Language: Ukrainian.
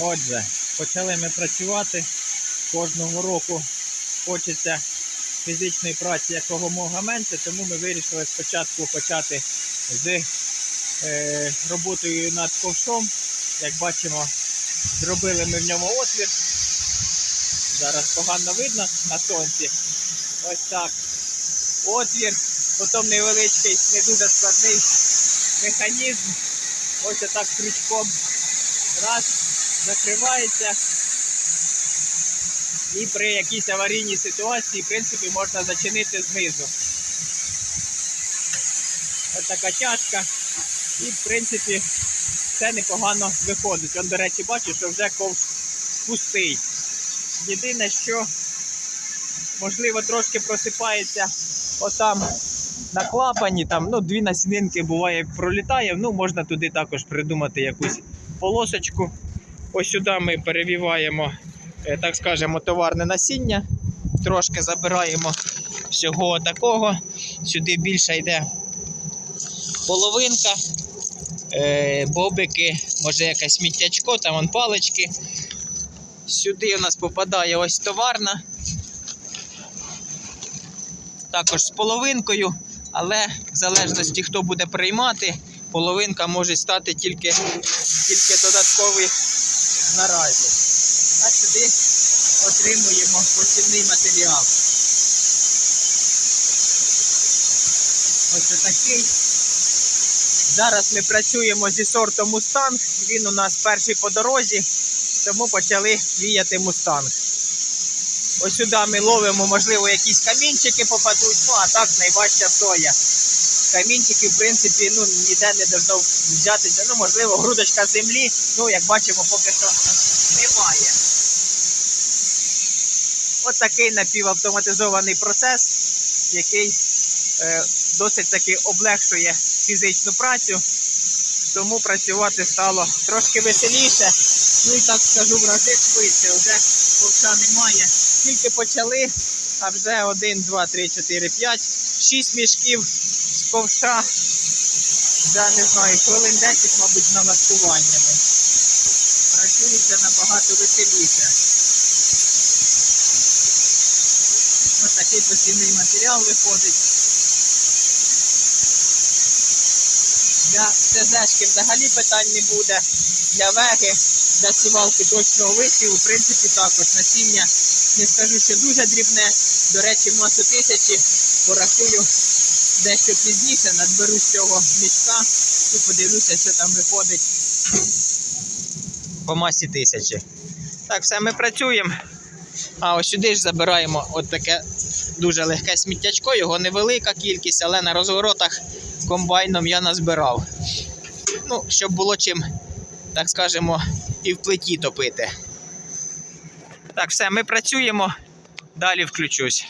Отже, почали ми працювати. Кожного року хочеться фізичної праці якомога менше, тому ми вирішили спочатку почати з е, роботою над ковшом. Як бачимо, зробили ми в ньому отвір. Зараз погано видно на сонці. Ось так. Отвір, потім невеличкий, не дуже складний механізм. Ось отак крючком. Раз, закривається. І при якійсь аварійній ситуації, в принципі, можна зачинити знизу. Ось така тяжка. І, в принципі, все непогано виходить. Он, до речі, бачу, що вже ковш пустий. Єдине, що можливо трошки просипається отам на клапані, там ну, дві насінинки буває пролітає. Ну, можна туди також придумати якусь полосочку. Ось сюди ми перевіваємо, е, так скажемо, товарне насіння. Трошки забираємо всього такого. Сюди більше йде половинка, е, бобики, може якесь сміттячко, там вон палички. Сюди у нас попадає ось товарна. Також з половинкою, але в залежності хто буде приймати, половинка може стати тільки, тільки додатковий наразі. А сюди отримуємо посівний матеріал. Ось такий. Зараз ми працюємо зі сортом Мустанг. Він у нас перший по дорозі, тому почали віяти Мустанг. Ось сюди ми ловимо, можливо, якісь камінчики попадуть, ну а так найважча соя. Камінчики, в принципі, ну, ніде не должно взятися. Ну, можливо, грудочка землі, ну, як бачимо, поки що немає. Ось такий напівавтоматизований процес, який е, досить таки облегшує фізичну працю, тому працювати стало трошки веселіше. Ну і так скажу, в рази швидше, вже ковша немає. Тільки почали, а вже 1, 2, 3, 4, 5, 6 мішків ковша. Вже не знаю, хвилин 10, мабуть, налаштуваннями. Працюється набагато веселіше. Ось такий посівний матеріал виходить. Для ТЗшки взагалі питань не буде. Для веги, для сівалки точного висіву, в принципі, також насіння не скажу, що дуже дрібне. До речі, масу тисячі порахую дещо пізніше, надберу з цього мішка і подивлюся, що там виходить по масі тисячі. Так, все, ми працюємо. А ось сюди ж забираємо от таке дуже легке сміттячко, його невелика кількість, але на розворотах комбайном я назбирав. Ну, щоб було чим, так скажемо, і в плиті топити. Так, все, ми працюємо. Далі включусь.